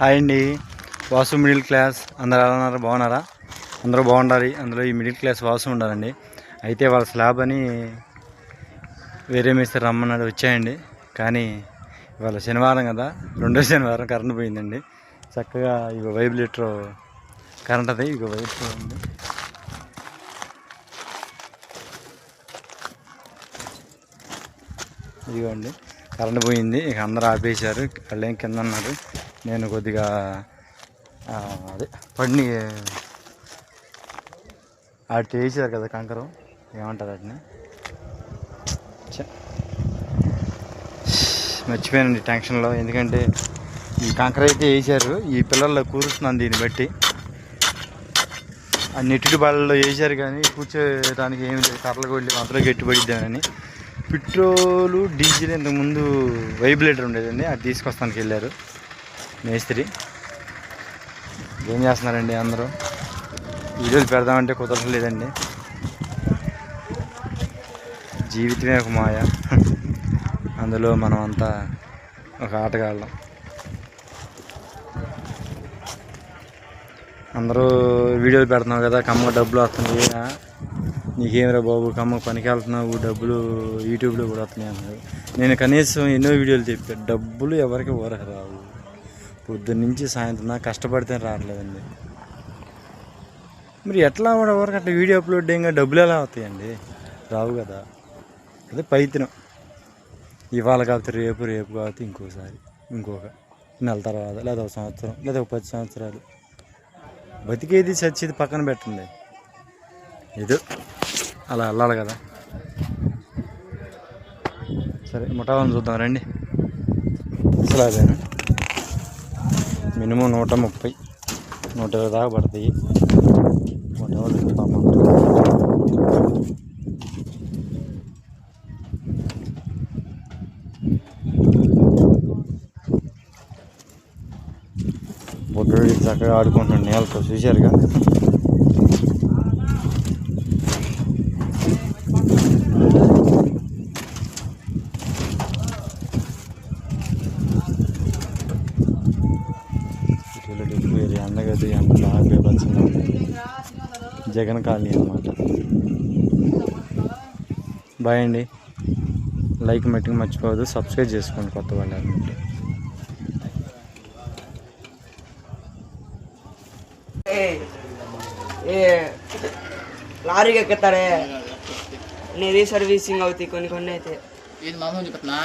Hi అండి. Vasu middle class. అందరు ఎలా ఉన్నారు? బాగున్నారా? అందరూ బాగుండాలి. అందులో ఈ మిడిల్ క్లాస్ వాసు ఉండాలండి. అయితే వాళ్ళ స్లాబ్ అని వేరే మేస్తారు రమ్మన్నాడు వచ్చాయండి. కానీ ఇవాళ శనివారం కదా. రెండో శనివారం కరెంట్ పోయిందండి. చక్కగా ఇక వైబ్రేటర్ కరెంట్ అది ఇక వైబ్రేటర్ ఉంది. ఇదిగోండి కరెంట్ పోయింది. ఇక అందరూ ఆపేశారు. వాళ్ళు ఏం కింద ఉన్నారు నేను కొద్దిగా అదే పండి అటు వేసారు కదా కంకరం ఏమంటారు వాటిని? మర్చిపోయానండి టెన్షన్లో ఎందుకంటే ఈ కంకర అయితే వేసారు ఈ పిల్లల్లో కూరుస్తున్నాను దీన్ని బట్టి. ఆ నెట్టుడు బాళ్ళలో వేసారు కానీ కూర్చోడానికి ఏమి లేదు కర్రలు కొట్టి అందులో గట్టిపడిద్దామని పెట్రోలు డీజిల్ ఇంతకుముందు వైబ్రేటర్ ఉండేదండి అది తీసుకొస్తానికి వెళ్ళారు. మేస్త్రి. ఏం చేస్తున్నారండి అందరూ? వీడియోలు పెడదామంటే కుదరడం లేదండి. జీవితమే ఒక మాయ. అందులో మనం అంతా ఒక ఆటగాళ్ళం. అందరూ వీడియోలు పెడుతున్నావు కదా కమ్మ డబ్బులు వస్తున్నాయి. ఆ? నీకేమిరా బాబు కమ్మ పనికి వెళ్తున్నావు డబ్బులు యూట్యూబ్లో కూడా వస్తున్నాయి అన్నారు నేను కనీసం ఎన్నో వీడియోలు చెప్పాను. డబ్బులు ఎవరికి ఊరకు రావు పొద్దున్న నుంచి సాయంత్రం దాకా కష్టపడితే రావట్లేదండి. మరి ఎట్లా కూడా ఎవరికి అట్లా వీడియో అప్లోడ్ ఇంకా డబ్బులు ఎలా అవుతాయండి రావు కదా. అదే పైతనం ఇవాళ కాకపోతే రేపు రేపు కాకపోతే ఇంకోసారి ఇంకొక నెల తర్వాత లేదా ఒక సంవత్సరం లేదా ఒక పది సంవత్సరాలు. బతికేది చచ్చేది పక్కన పెట్టండి. ఏదో అలా వెళ్ళాలి కదా. సరే ముఠావాన్ని చూద్దాం రండి. అసలు అదేనా మినిమం నూట ముప్పై నూట ఇరవై దాకా పడతాయి. నూట ఇరవై తిప్పుతాం బొడ్డు చక్కగా ఆడుకుంటున్నాడు నేలతో చూశారుగా. డిపో ఏరియా అందగది అంత బాగా బీభత్సంగా ఉంది జగన్ కాలనీ అన్నమాట. బాయ్ అండి. లైక్ మట్టికి మర్చిపోవద్దు. సబ్స్క్రైబ్ చేసుకోండి కొత్త వాళ్ళు ಏ లారీకి ఎక్కుతారే నేను రీసర్వీసింగ్ అవుతాయి కొన్ని కొన్ని అయితే. ఇది మామూలు చెప్తున్నా